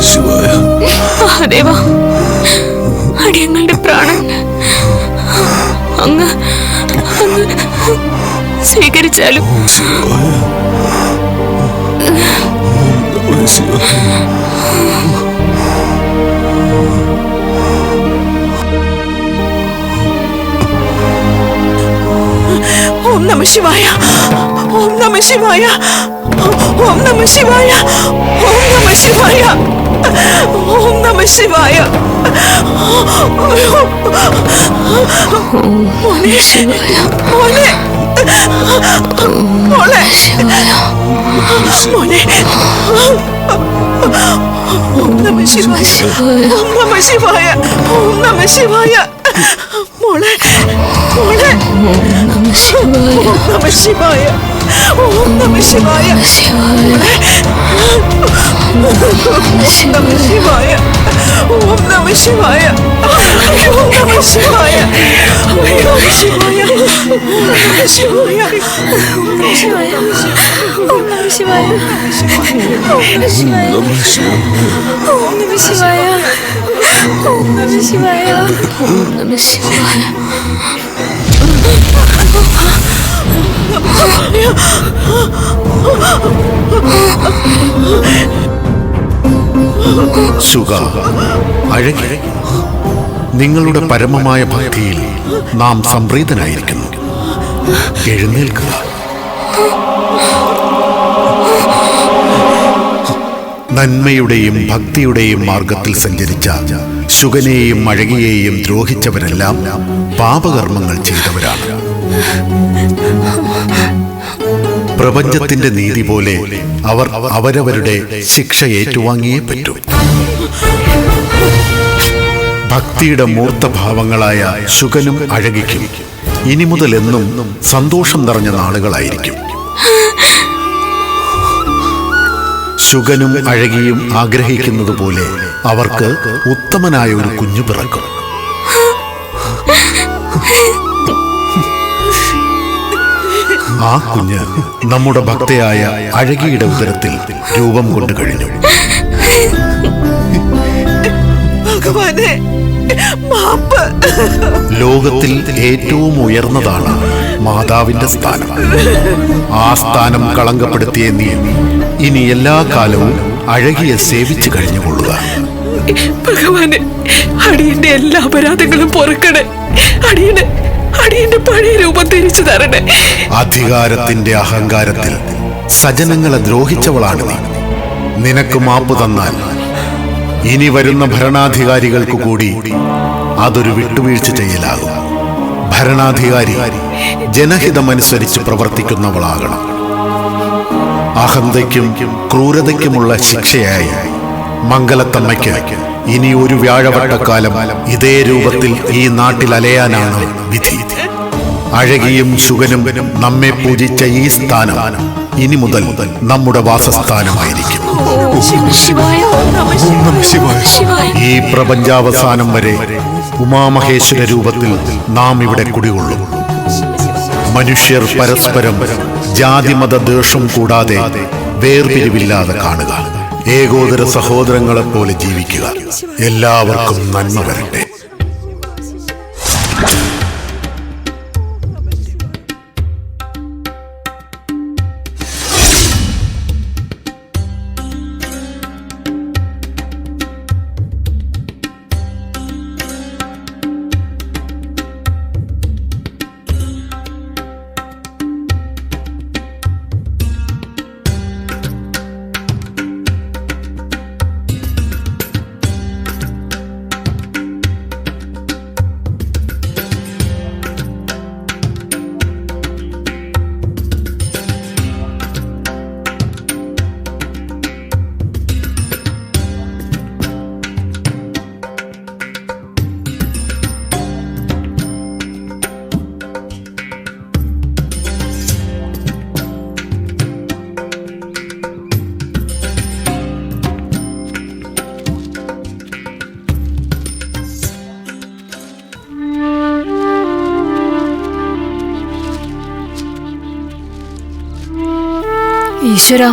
ശിവായ അടിയങ്ങളുടെ പ്രാണൻ അങ്ങ് അങ്ങ് സ്വീകരിച്ചാലും. ഓം നമ ശിവായ. ഓം നമ ശിവായ. ഓം നമ ശിവായ. ഓം നമ ശിവായ. ഓം നമ ശിവായ. മോനെ മോനെ. മോളെ. മോനെ. ഓം നമ ശിവായ. ഓം നമ ശിവായ. ഓം ശിവായ. ഓം നമ ശിവായ ഓം നമ ശിവായ ഓം നമ ശിവായ അയ്യോ ശിവായ ശിവായ ഓം നമ ശിവായ ഓം നമ ശിവായ നമഃ ശിവായ ഓം നമ ശിവായ ഓം നമ ശിവായ ഓം നമ ശിവായ നിങ്ങളുടെ പരമമായ ഭക്തിയിൽ നാം സംപ്രീതനായിരിക്കുന്നു. എഴുന്നേൽക്കുക. നന്മയുടെയും ഭക്തിയുടെയും മാർഗത്തിൽ സഞ്ചരിച്ച ശുഗനെയും അഴകിയെയും ദ്രോഹിച്ചവരെല്ലാം പാപകർമ്മങ്ങൾ ചെയ്തവരാണ്. പ്രപഞ്ചത്തിന്റെ നീതി പോലെ അവർ അവരവരുടെ ശിക്ഷ ഏറ്റുവാങ്ങിയേ പറ്റൂ. ഭക്തിയുടെ മൂർത്തഭാവങ്ങളായ ശുഗനും അഴകിക്കും. ഇനി മുതൽ എന്നും സന്തോഷം നിറഞ്ഞ നാളുകളായിരിക്കും. ശുഗനും അഴകിയും ആഗ്രഹിക്കുന്നത് പോലെ അവർക്ക് ഉത്തമനായ ഒരു കുഞ്ഞു പിറക്കും. ആ കുഞ്ഞ് നമ്മുടെ ഭക്തയായ അഴകിയുടെ ഉദരത്തിൽ രൂപം കൊണ്ടു കഴിഞ്ഞു. ഭഗവാനെ മാപ്പ്. ലോകത്തിൽ ഏറ്റവും ഉയർന്നതാണ് മാതാവിന്റെ സ്ഥാനം. ആ സ്ഥാനം കളങ്കപ്പെടുത്തിയ നീ ഇനി എല്ലാ കാലവും അഴകിയെ സേവിച്ചു കഴിഞ്ഞുകൊള്ളുക. ഭഗവാനെ അടിയന്റെ എല്ലാ അപരാധങ്ങളും പൊറുക്കണേ. അടിയന് അടിയന്റെ പഴയ രൂപം തിരിച്ചു തരണേ. അധികാരത്തിന്റെ അഹങ്കാരത്തിൽ സജനങ്ങളെ ദ്രോഹിച്ചവളാണ് നീ. നിനക്ക് മാപ്പ് തന്നാൽ ഇനി വരുന്ന ഭരണാധികാരികൾക്ക് കൂടി അതൊരു വിട്ടുവീഴ്ച ചെയ്യലാകും. ഭരണാധികാരി ജനഹിതമനുസരിച്ച് പ്രവർത്തിക്കുന്നവളാകണം. അഹന്തയ്ക്കും ക്രൂരതയ്ക്കുമുള്ള ശിക്ഷയായി മംഗലത്തമ്മയ്ക്ക് ഇനി ഒരു വ്യാഴവട്ടക്കാലം ഇതേ രൂപത്തിൽ ഈ നാട്ടിൽ അലയാനാണ് വിധി. അഴകിയും സുഖനും നമ്മെ പൂജിച്ച ഈ സ്ഥാനം ഇനി മുതൽ നമ്മുടെ വാസസ്ഥാനമായിരിക്കും. ഈ പ്രപഞ്ചാവസാനം വരെ ഉമാമഹേശ്വര രൂപത്തിൽ നാം ഇവിടെ കുടികൊള്ളും. മനുഷ്യർ പരസ്പരം ജാതിമത ദേഷം കൂടാതെ വേർപിരിവില്ലാതെ കാണുക. ഏകോദര സഹോദരങ്ങളെപ്പോലെ ജീവിക്കുക. എല്ലാവർക്കും നന്മ വരട്ടെ. ഈശ്വര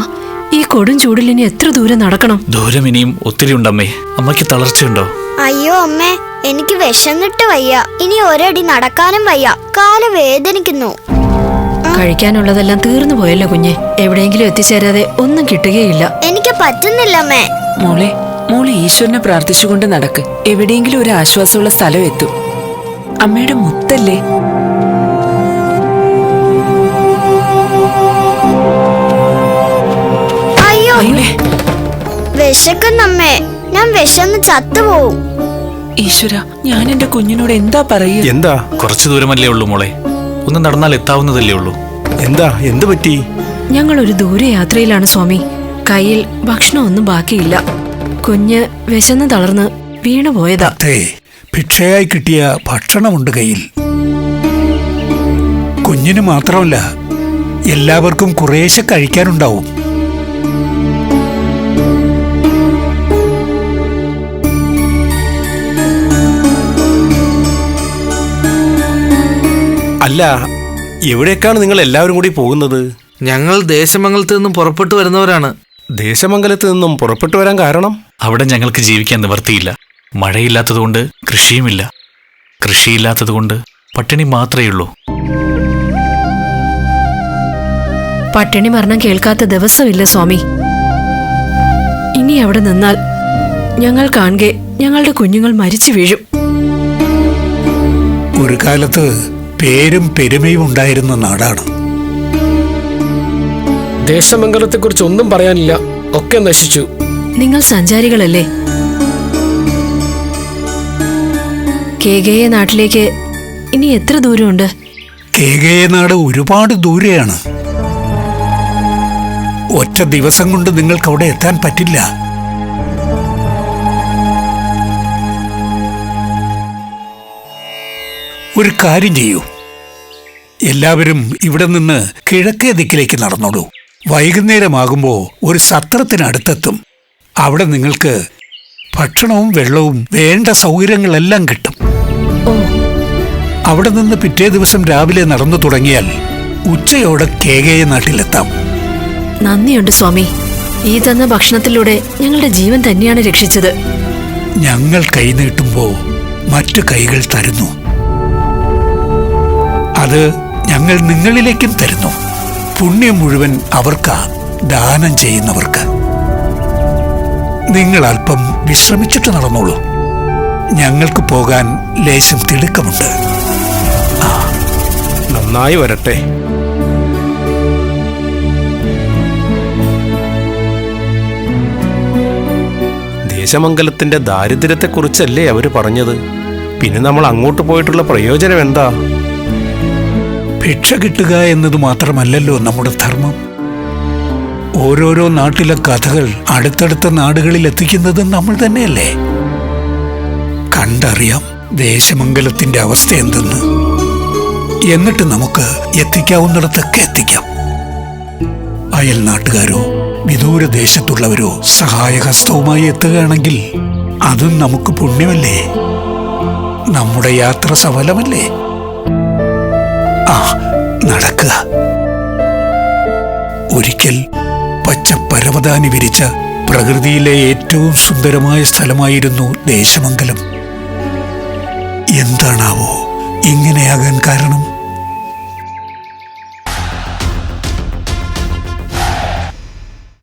ഈ കൊടും ചൂടിൽ ഇനി എത്ര ദൂരം നടക്കണം? ദൂരം ഇനിയും ഒത്തിരി ഉണ്ടമ്മേ. അമ്മയ്ക്ക് തളർച്ചയുണ്ടോ? അയ്യോ അമ്മേ എനിക്ക് വിശന്നിട്ട് വയ്യ. ഇനി ഒരടി നടക്കാനും വയ്യ. കാൽ വേദനിക്കുന്നു. കഴിക്കാനുള്ളതെല്ലാം തീർന്നു പോയല്ലോ കുഞ്ഞെ. എവിടെയെങ്കിലും എത്തിച്ചേരാതെ ഒന്നും കിട്ടുകയില്ല. എനിക്ക് പറ്റുന്നില്ല അമ്മേ. മോളെ മോളെ ഈശ്വരനെ പ്രാർത്ഥിച്ചുകൊണ്ട് നടക്ക്. എവിടെയെങ്കിലും ഒരു ആശ്വാസമുള്ള സ്ഥലം എത്തും. അമ്മയുടെ മുത്തല്ലേ? അയ്യോ. വിശക്കുന്നമ്മേ ഞാൻ വിശന്ന് ചത്തുപോവും. ഈശ്വര ഞാൻ എന്റെ കുഞ്ഞിനോട് എന്താ പറയുക? എന്താ? കുറച്ചു ദൂരമല്ലേ ഉള്ളൂ മോളെ. ഒന്ന് നടന്നാൽ എത്താവുന്നതല്ലേ ഉള്ളൂ. എന്താ? എന്ത് പറ്റി? ഞങ്ങൾ ഒരു ദൂരയാത്രയിലാണ് സ്വാമി. കയ്യിൽ ഭക്ഷണമൊന്നും ബാക്കിയില്ല. കുഞ്ഞ് വിശന്ന് തളർന്ന് വീണു പോയതാ. അതെ ഭിക്ഷയായി കിട്ടിയ ഭക്ഷണമുണ്ട് കയ്യിൽ. കുഞ്ഞിന് മാത്രമല്ല എല്ലാവർക്കും കുറേശ്ശെ കഴിക്കാനുണ്ടാവും. അല്ല എവിടേക്കാണ് നിങ്ങൾ എല്ലാവരും കൂടി പോകുന്നത്? ഞങ്ങൾ ദേശമംഗലത്ത് നിന്നും പുറപ്പെട്ടു വരുന്നവരാണ്. ദേശമംഗലത്ത് നിന്നും പുറപ്പെട്ടു വരാൻ കാരണം? അവിടെ ഞങ്ങൾക്ക് ജീവിക്കാൻ നിവർത്തിയില്ല മഴയില്ലാത്തതുകൊണ്ട് കൃഷിയുമില്ല. കൃഷിയില്ലാത്തതുകൊണ്ട് പട്ടിണി മാത്രമേ ഉള്ളൂ. പട്ടിണി മരണം കേൾക്കാത്ത ദിവസമില്ല സ്വാമി. ഇനി അവിടെ നിന്നാൽ ഞങ്ങൾ കാണുകെ ഞങ്ങളുടെ കുഞ്ഞുങ്ങൾ മരിച്ചു വീഴും. ഒരു കാലത്ത് പേരും പെരുമയും ഉണ്ടായിരുന്ന നാടാണ്. ദേശമംഗലത്തെക്കുറിച്ച് ഒന്നും പറയാനില്ല. ഒക്കെ നശിച്ചു. നിങ്ങൾ സഞ്ചാരികളല്ലേ? കേകയെ നാട്ടിലേക്ക് ഇനി എത്ര ദൂരമുണ്ട്? കേകയെ നാട് ഒരുപാട് ദൂരെയാണ്. ഒറ്റ ദിവസം കൊണ്ട് നിങ്ങൾക്ക് അവിടെ എത്താൻ പറ്റില്ല. ഒരു കാര്യം ചെയ്യൂ. എല്ലാവരും ഇവിടെ നിന്ന് കിഴക്കേ ദിക്കിലേക്ക് നടന്നോളൂ. വൈകുന്നേരമാകുമ്പോൾ ഒരു സത്രത്തിനടുത്തെത്തും. അവിടെ നിങ്ങൾക്ക് ഭക്ഷണവും വെള്ളവും വേണ്ട സൗകര്യങ്ങളെല്ലാം കിട്ടും. അവിടെ നിന്ന് പിറ്റേ ദിവസം രാവിലെ നടന്നു തുടങ്ങിയാൽ ഉച്ചയോടെ കേകയ നാട്ടിലെത്താം. നന്ദിയുണ്ട് സ്വാമി. ഈ തന്ന ഭക്ഷണത്തിലൂടെ ഞങ്ങളുടെ ജീവൻ തന്നെയാണ് രക്ഷിച്ചത്. ഞങ്ങൾ കൈനീട്ടുമ്പോ മറ്റു കൈകൾ തരുന്നു. അത് ഞങ്ങൾ നിങ്ങളിലേക്കും തരുന്നു. പുണ്യം മുഴുവൻ അവർക്ക് ദാനം ചെയ്യുന്നവർക്ക്. നിങ്ങൾ അല്പം വിശ്രമിച്ചിട്ട് നടന്നോളൂ. ഞങ്ങൾക്ക് പോകാൻ ലേശം തിടുക്കമുണ്ട്. നന്നായി വരട്ടെ. ദേശമംഗലത്തിന്റെ ദാരിദ്ര്യത്തെക്കുറിച്ചല്ലേ അവർ പറഞ്ഞത്? പിന്നെ നമ്മൾ അങ്ങോട്ട് പോയിട്ടുള്ള പ്രയോജനം എന്താ? ഭിക്ഷ കിട്ടുക എന്നത് മാത്രമല്ലല്ലോ നമ്മുടെ ധർമ്മം. ഓരോരോ നാട്ടിലെ കഥകൾ അടുത്തടുത്ത നാടുകളിൽ എത്തിക്കുന്നത് നമ്മൾ തന്നെയല്ലേ? കണ്ടറിയാം ദേശമംഗലത്തിന്റെ അവസ്ഥ എന്തെന്ന്. എന്നിട്ട് നമുക്ക് എത്തിക്കാവുന്നിടത്തൊക്കെ എത്തിക്കാം. അയൽ നാട്ടുകാരോ വിദൂര ദേശത്തുള്ളവരോ സഹായഹസ്തവുമായി എത്തുകയാണെങ്കിൽ അതും നമുക്ക് പുണ്യമല്ലേ? നമ്മുടെ യാത്ര സഫലമല്ലേ? നടക്കുക. ഒരിക്കൽ പച്ച പരവതാനി വിരിച്ച പ്രകൃതിയിലെ ഏറ്റവും സുന്ദരമായ സ്ഥലമായിരുന്നു ദേശമംഗലം. എന്താണാവോ ഇങ്ങനെയാകാൻ കാരണം?